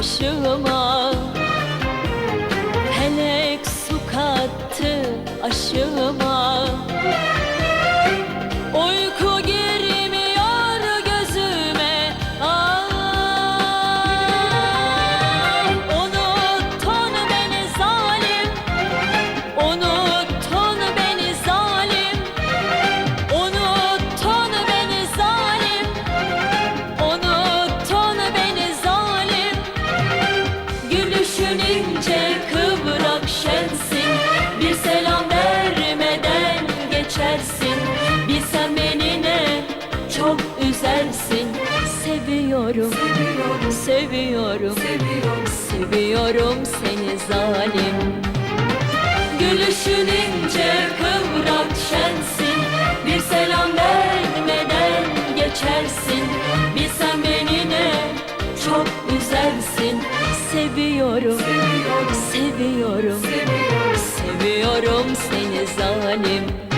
başıma. Felek su kattı aşıma ince kıvrak şensin. Bir selam vermeden geçersin. Bilsem beni ne çok üzersin. Seviyorum, seviyorum, seviyorum. Seni zalim. Gülüşün ince kıvrak şensin. Bir selam vermeden geçersin. Bilsem beni ne çok üzersin Seviyorum, seviyorum, seviyorum. Seni zalim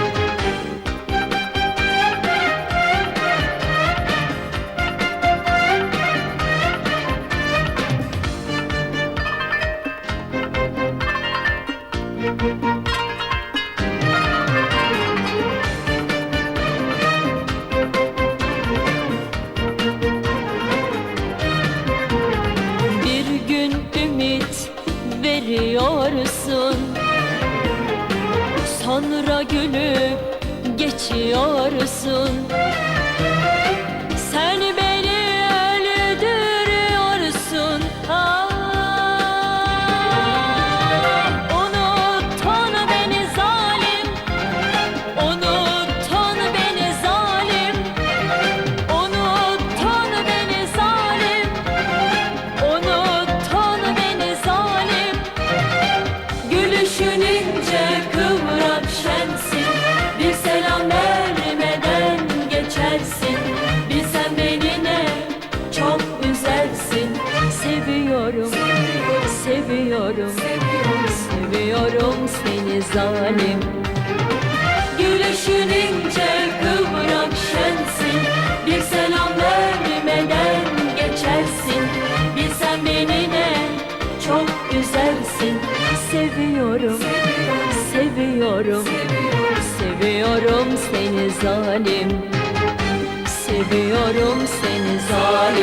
veriyorsun Sonra gülüp geçiyorsun seviyorum, seviyorum. Seni zalim. Gülüşün ince kıvrak şensin. Bir selam vermeden geçersin. Bilsen beni ne çok üzersin Seviyorum, seviyorum, seviyorum seni zalim. Seviyorum seni zalim